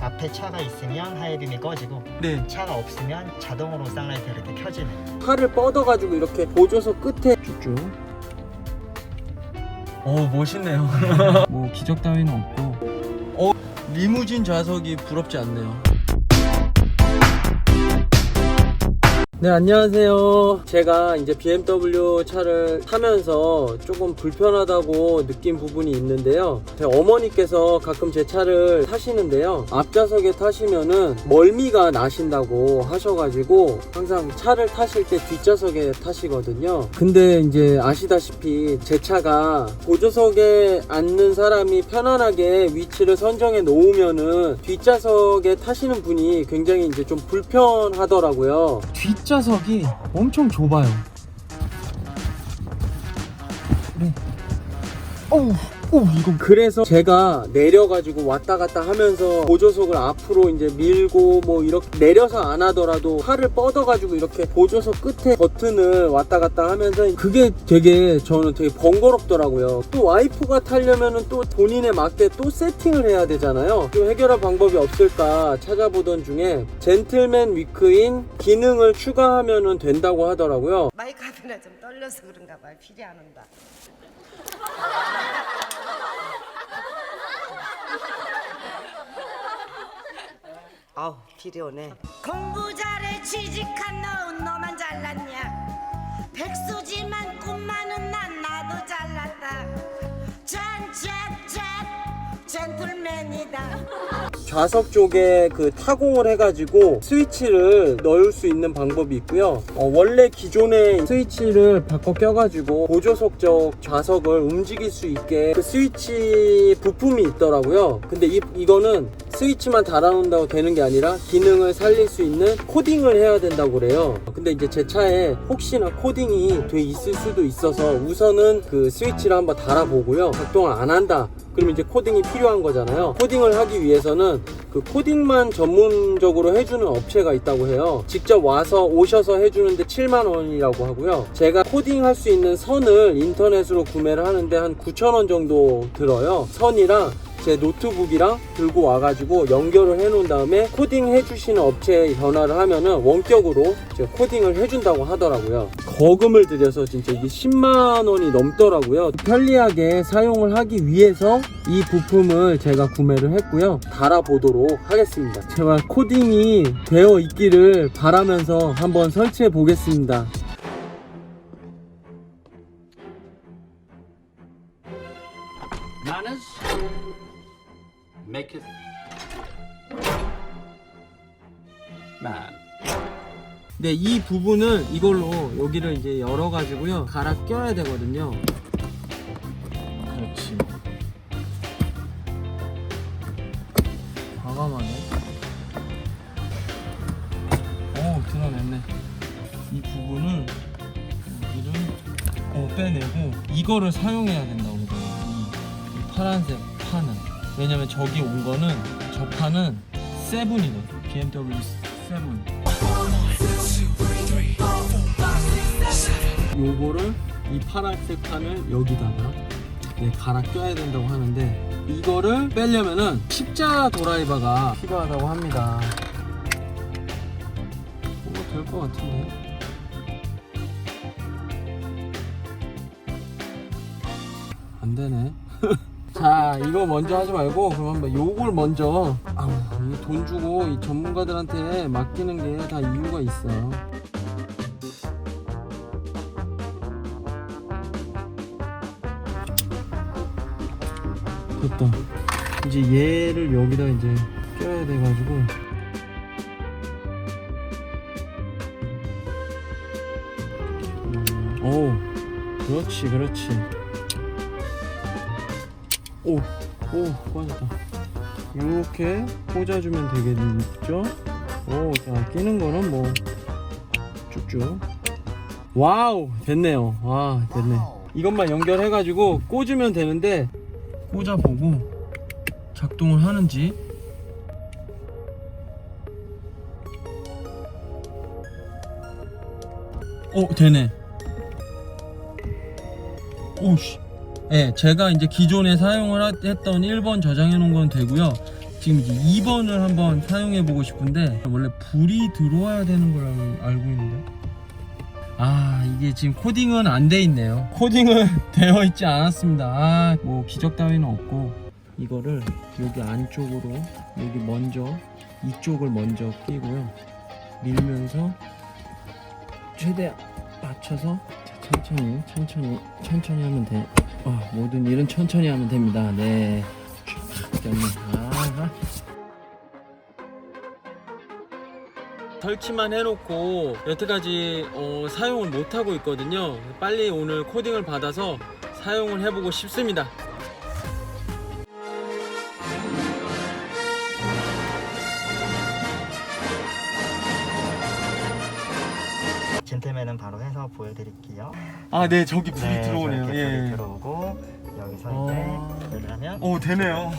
앞에 차가 있으면 하이빔이 꺼지고 네. 차가 없으면 자동으로 쌍라이트가 이렇게 켜지는 팔을 뻗어가지고 이렇게 보조서 끝에 쭉쭉. 오 멋있네요. 뭐 기적 따위는 없고. 어 리무진 좌석이 부럽지 않네요. 네 안녕하세요. 제가 이제 BMW 차를 타면서 조금 불편하다고 느낀 부분이 있는데요. 제 어머니께서 가끔 제 차를 타시는데요. 앞좌석에 타시면은 멀미가 나신다고 하셔가지고 항상 차를 타실 때 뒷좌석에 타시거든요. 근데 이제 아시다시피 제 차가 보조석에 앉는 사람이 편안하게 위치를 선정해 놓으면은 뒷좌석에 타시는 분이 굉장히 이제 좀 불편하더라고요. 뒷 좌석이 엄청 좁아요 네. 어우 오 이거 그래서 제가 내려가지고 왔다 갔다 하면서 보조석을 앞으로 이제 밀고 뭐 이렇게 내려서 안 하더라도 팔을 뻗어가지고 이렇게 보조석 끝에 버튼을 왔다 갔다 하면서 그게 되게 저는 되게 번거롭더라고요 또 와이프가 타려면은 또 본인에 맞게 또 세팅을 해야 되잖아요 좀 해결할 방법이 없을까 찾아보던 중에 젠틀맨 위크인 기능을 추가하면은 된다고 하더라고요 마이크 앞이나 좀 떨려서 그런가 봐요. 필이 안 온다. 아우 필이 오네. 공부 잘해 취직한 너 너만 잘났냐? 백수지만 꿈 많은 난 나도 잘났다. 짠짠짠 젠틀맨이다. 좌석 쪽에 그 타공을 해가지고 스위치를 넣을 수 있는 방법이 있고요. 어, 원래 기존의 스위치를 바꿔 껴가지고 보조석 쪽 좌석을 움직일 수 있게 그 스위치 부품이 있더라고요. 근데 이, 이거는 스위치만 달아놓는다고 되는 게 아니라 기능을 살릴 수 있는 코딩을 해야 된다고 그래요. 근데 이제 제 차에 혹시나 코딩이 돼 있을 수도 있어서 우선은 그 스위치를 한번 달아보고요. 작동을 안 한다. 그러면 이제 코딩이 필요한 거잖아요. 코딩을 하기 위해서는 그 코딩만 전문적으로 해주는 업체가 있다고 해요. 직접 와서 오셔서 해주는데 7만 원이라고 하고요. 제가 코딩할 수 있는 선을 인터넷으로 구매를 하는데 한 9천 원 정도 들어요. 선이랑 제 노트북이랑 들고 와가지고 연결을 해 놓은 다음에 코딩 해주시는 업체에 전화를 하면은 원격으로 이제 코딩을 해준다고 하더라고요. 거금을 들여서 진짜 이게 10만 원이 넘더라고요. 편리하게 사용을 하기 위해서 이 부품을 제가 구매를 했고요. 달아보도록 하겠습니다. 제발 코딩이 되어 있기를 바라면서 한번 설치해 보겠습니다. Maketh man. 네, 이 부분을 이걸로 여기를 이제 열어 가지고요. 갈아 껴야 되거든요. 그렇지. 과감하네. 오, 드러냈네. 이 부분을 여기를 어, 빼내고 이거를 사용해야 된다고 그래요. 이, 이 파란색 판은. 왜냐면 저기 온 거는 저 판은 세븐이네. BMW 7. 요거를 이 파란색 판을 여기다가 네, 갈아 껴야 된다고 하는데 이거를 빼려면은 십자 드라이버가 필요하다고 합니다. 뭐가 될 것 같은데? 안 되네. 자, 이거 먼저 하지 말고 그럼 한번 요걸 먼저 아우, 이돈 주고 이 전문가들한테 맡기는 게 다 이유가 있어요. 됐다. 이제 얘를 여기다 이제 껴야 돼가지고. 음, 오, 그렇지, 그렇지. 오, 오, 빠졌다. 이렇게 꽂아주면 되겠죠? 오, 자, 끼는 거는 뭐, 쭉쭉. 와우, 됐네요. 와, 됐네. 이것만 연결해가지고 꽂으면 되는데, 꽂아보고 작동을 하는지 오 되네 오씨 예 제가 이제 기존에 사용을 하- 했던 1번 저장해 놓은 건 되고요. 지금 이제 2번을 한번 사용해 보고 싶은데 원래 불이 들어와야 되는 걸 알고 있는데. 아 이게 지금 코딩은 안 돼 있네요. 코딩은 되어 있지 않았습니다. 아 뭐 기적 따위는 없고 이거를 여기 안쪽으로 여기 먼저 이쪽을 먼저 끼고요. 밀면서 최대한 맞춰서 자, 천천히 천천히 천천히 하면 돼 아, 모든 일은 천천히 하면 됩니다 네. 아하. 설치만 해놓고 여태까지 어, 사용을 못하고 있거든요 빨리 오늘 코딩을 받아서 사용을 해보고 싶습니다 젠틀맨은 바로 해서 보여드릴게요. 아 네 저기 불이 네, 들어오네요 저렇게 예. 불이 들어오고 여기서 어. 이제 불을 하면 오 되네요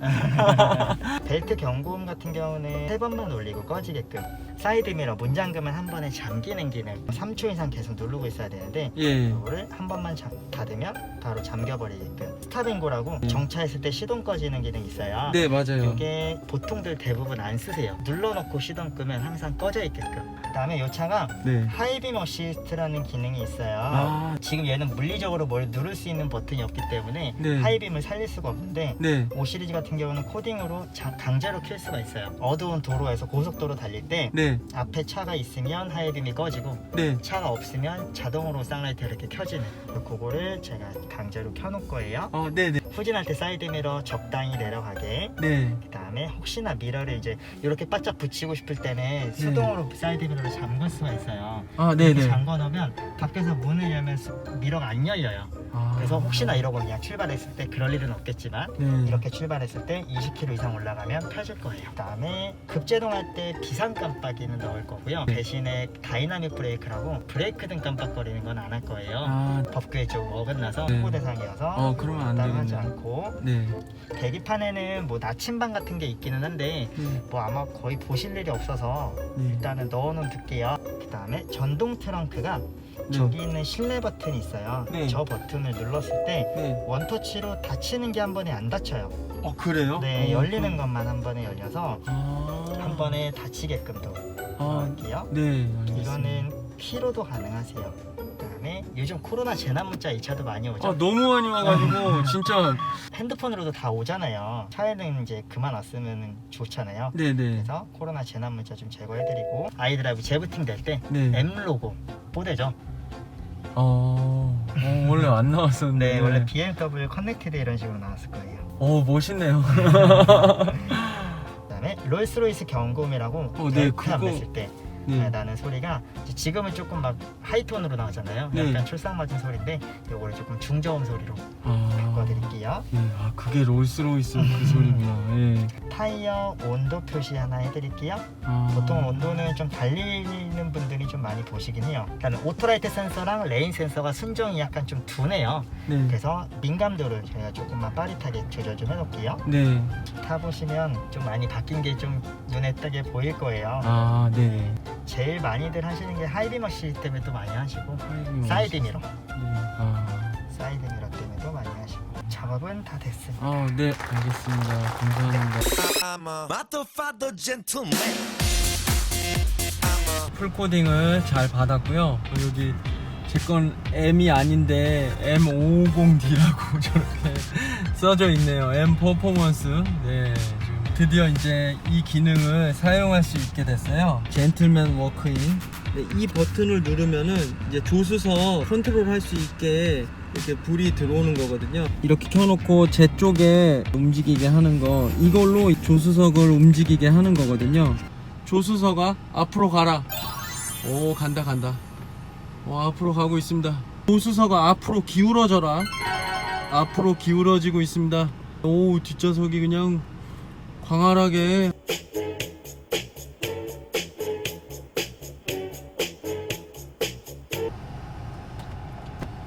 벨트 경고음 같은 경우는 세 번만 올리고 꺼지게끔 사이드 미러 문 잠그면 한 번에 잠기는 기능 3초 이상 계속 누르고 있어야 되는데 예. 이거를 한 번만 잠- 닫으면 바로 잠겨버리게끔 스탑앤고라고 음. 정차했을 때 시동 꺼지는 기능이 있어요 네 맞아요 이게 보통들 대부분 안 쓰세요 눌러놓고 시동 끄면 항상 꺼져 있게끔 그 다음에 이 차가 네. 하이빔 어시스트라는 기능이 있어요 아, 지금 얘는 물리적으로 뭘 누를 수 있는 버튼이 없기 때문에 네. 하이빔을 살릴 수가 없는데 네. 5 시리즈 같은 경우는 코딩으로 자- 강제로 킬 수가 있어요. 어두운 도로에서 고속도로 달릴 때 네. 앞에 차가 있으면 하이빔이 꺼지고 네. 차가 없으면 자동으로 쌍라이트가 이렇게 켜지는 그거를 제가 강제로 켜놓을 거예요. 어, 네네. 후진할 때 사이드 미러 적당히 내려가게 네. 그 다음에 혹시나 미러를 이제 이렇게 바짝 붙이고 싶을 때는 수동으로 사이드 미러를 잠글 수가 있어요. 아, 네네. 잠궈 놓으면 밖에서 문을 열면 수- 미러가 안 열려요. 아. 그래서 혹시나 이러고 그냥 출발했을 때 그럴 일은 없겠지만 네. 이렇게 출발했을 때 20km 이상 올라가면 펴질 거예요. 그다음에 급제동할 때 비상 깜빡이는 넣을 거고요. 네. 대신에 다이나믹 브레이크라고 브레이크 등 깜빡거리는 건 안 할 거예요. 아, 법규에 좀 어긋나서 네. 홍보 대상이어서 어, 그러면 안 따라하지. 않고 네. 계기판에는 뭐 나침반 같은 게 있기는 한데 네. 뭐 아마 거의 보실 일이 없어서 네. 일단은 넣어놓은 둘게요. 그다음에 전동 트렁크가 네. 저기 있는 실내 버튼이 있어요. 네. 저 버튼을 눌렀을 때 네. 원터치로 닫히는 게 한 번에 안 닫혀요. 어, 그래요? 네, 어, 열리는 그럼- 것만 한 번에 열려서 아. 한 번에 닫히게끔도 아, 할게요. 네. 알겠습니다. 이거는 키로도 가능하세요. 그다음에 요즘 코로나 재난 문자 이 차도 많이 오죠. 아, 너무 많이 와가지고, 진짜. 핸드폰으로도 다 오잖아요. 차에는 이제 그만 왔으면 좋잖아요. 네네. 그래서 코로나 재난 문자 좀 제거해드리고 아이드라이브 재부팅 될 때 네. M 로고 보대죠. 어, 어, 원래 안 나왔었는데. 네, 원래 BMW 커넥티드 이런 식으로 나왔을 거예요. 어, 멋있네요. 그다음에 롤스로이스 경고음이라고 어, 네, 그거- 맸을 때 네. 나는 소리가 지금은 조금 막 하이톤으로 나오잖아요. 네. 약간 출상 맞은 소리인데 이거를 조금 중저음 소리로 아. 바꿔드릴게요. 네, 아, 그게 롤스로이스 그 소리구나. 예. 타이어 온도 표시 하나 해드릴게요. 아. 보통 온도는 좀 달리는 분들이 좀 많이 보시긴 해요. 일단 오토라이트 센서랑 레인 센서가 순정이 약간 좀 둔해요. 네. 그래서 민감도를 제가 조금만 빠릿하게 조절 좀 해놓을게요. 네. 타보시면 좀 많이 바뀐 게 좀 눈에 띄게 보일 거예요. 아, 네. 제일 많이들 하시는 게 하이비머 시스템에도 많이 하시고 하이빔 사이드 미러, 네. 아. 사이드 미러 때문에도 많이 하시고 작업은 다 됐습니다. 아, 네. 알겠습니다. 감사합니다. I'm a motherfucker gentleman. 풀코딩을 잘 받았고요. 여기 제 건 M이 아닌데 M550D라고 저렇게 써져 있네요. M 퍼포먼스. 네. 드디어 이제 이 기능을 사용할 수 있게 됐어요. 젠틀맨 워크인. 네, 이 버튼을 누르면은 이제 조수석 컨트롤 할 수 있게 이렇게 불이 들어오는 거거든요. 이렇게 켜놓고 제 쪽에 움직이게 하는 거 이걸로 조수석을 움직이게 하는 거거든요. 조수석아 앞으로 가라. 오 간다 간다. 오 앞으로 가고 있습니다. 조수석아 앞으로 기울어져라. 앞으로 기울어지고 있습니다. 오 뒷좌석이 그냥 광활하게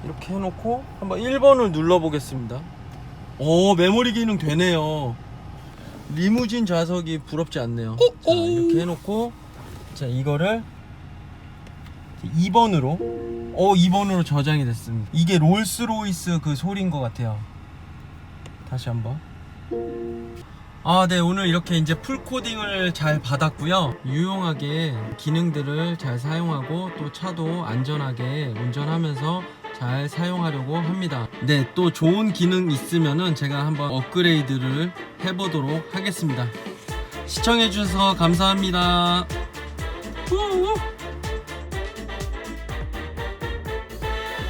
이렇게 해놓고 한번 1번을 눌러보겠습니다. 오 메모리 기능 되네요. 리무진 좌석이 부럽지 않네요. 자 이렇게 해놓고 자 이거를 2번으로 어 2번으로 저장이 됐습니다. 이게 롤스로이스 그 소리인 것 같아요. 다시 한번 아, 네, 오늘 이렇게 이제 풀코딩을 잘 받았고요. 유용하게 기능들을 잘 사용하고 또 차도 안전하게 운전하면서 잘 사용하려고 합니다. 네, 또 좋은 기능 있으면은 제가 한번 업그레이드를 해보도록 하겠습니다. 시청해주셔서 감사합니다. 후!